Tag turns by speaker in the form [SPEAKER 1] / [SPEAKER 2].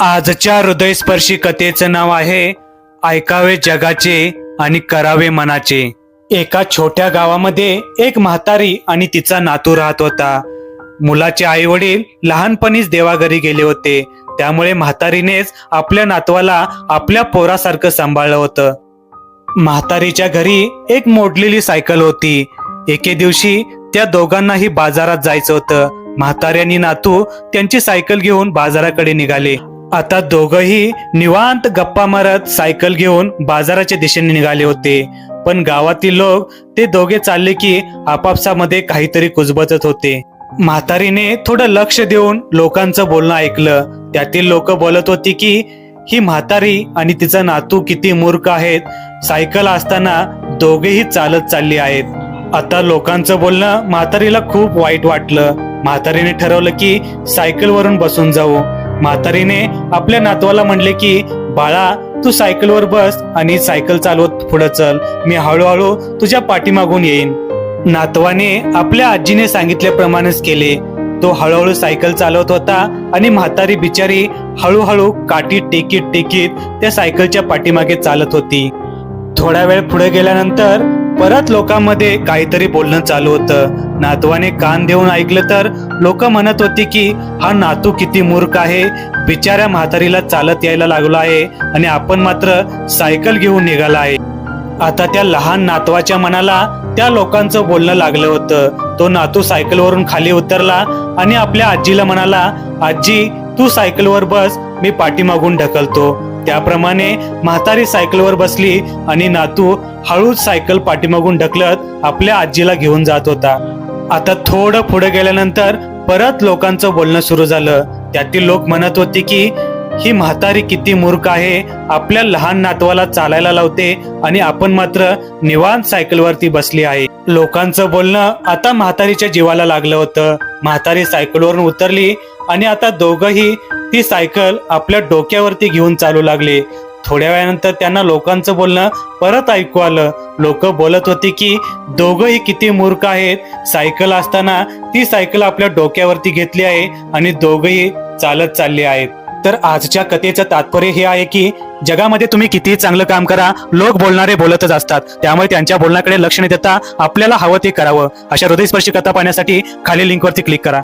[SPEAKER 1] आजच्या हृदयस्पर्शी कथेचं नाव आहे ऐकावे जगाचे आणि करावे मनाचे. एका छोट्या गावामध्ये एक म्हातारी आणि तिचा नातू राहत होता. मुलाचे आई वडील लहानपणीच देवाघरी गेले होते. त्यामुळे म्हातारीनेच आपल्या नातवाला आपल्या पोरासारखं सांभाळलं होतं. म्हातारीच्या घरी एक मोडलेली सायकल होती. एके दिवशी त्या दोघांनाही बाजारात जायचं होतं. म्हातार्यांनी नातू त्यांची सायकल घेऊन बाजाराकडे निघाले. आता दोघही निवांत गप्पा मारत सायकल घेऊन बाजाराच्या दिशेने निघाले होते. पण गावातील लोक ते दोघे चालले की आपापसामध्ये काहीतरी कुजबजत होते. म्हातारीने थोडं लक्ष देऊन लोकांचं बोलणं ऐकलं. त्यातील लोक बोलत होती की ही म्हातारी आणि तिचा नातू किती मूर्ख आहेत. सायकल असताना दोघेही चालत चालली आहेत. आता लोकांचं बोलणं म्हातारीला खूप वाईट वाटलं. म्हातारीने ठरवलं की सायकलवरून बसून जाऊ. म्हातारीने आपल्या नातवाला म्हणले की बाळा तू सायकलवर बस आणि सायकल चालवत पुढे चल. मी हळूहळू तुझ्या पाठीमागून येईन. नातवाने आपल्या आजीने सांगितल्याप्रमाणेच केले. तो हळूहळू सायकल चालवत होता आणि म्हातारी बिचारी हळूहळू काठी टेकीत टेकीत त्या सायकलच्या पाठीमागे चालत होती. थोडा वेळ पुढे गेल्यानंतर परत लोकांमध्ये काहीतरी बोलणं चालू होतं. नातवाने कान देऊन ऐकलं तर लोक म्हणत होती की हा नातू किती मूर्ख आहे. बिचाऱ्या म्हातारीला चालत यायला लागलो आहे आणि आपण मात्र सायकल घेऊन निघाला आहे. आता त्या लहान नातवाच्या मनाला त्या लोकांचं बोलणं लागलं होतं. तो नातू सायकलवरून खाली उतरला आणि आपल्या आजीला म्हणाला आजी तू सायकलवर बस. मी पाठीमागून ढकलतो. त्याप्रमाणे म्हातारी सायकलवर बसली आणि नातू हळूच सायकल पाठीमागून ढकलत आपल्या आजीला घेऊन जात होता. आता थोडं पुढे गेल्यानंतर परत लोकांचं बोलणं सुरू झालं. त्यातील लोक म्हणत होते की ही म्हातारी किती मूर्ख आहे. आपल्या लहान नातवाला चालायला लावते आणि आपण मात्र निवांत सायकलवरती बसली आहे. लोकांचं बोलणं आता म्हातारीच्या जीवाला लागलं होतं. म्हातारी सायकलवरून उतरली आणि आता दोघही ती सायकल आपल्या डोक्यावरती घेऊन चालू लागले. थोड्या वेळानंतर त्यांना लोकांचं बोलणं परत ऐकू आलं. लोक बोलत होते की दोघंही किती मूर्ख आहेत. सायकल असताना ती सायकल आपल्या डोक्यावरती घेतली आहे आणि दोघंही चालत चालले आहेत. तर आजच्या कथेचं तात्पर्य हे आहे की जगामध्ये तुम्ही कितीही चांगलं काम करा लोक बोलणारे बोलतच असतात. त्यामुळे त्यांच्या बोलण्याकडे लक्ष न देता आपल्याला हवं ते करावं. अशा हृदयस्पर्शी कथा पाहण्यासाठी खाली लिंकवरती क्लिक करा.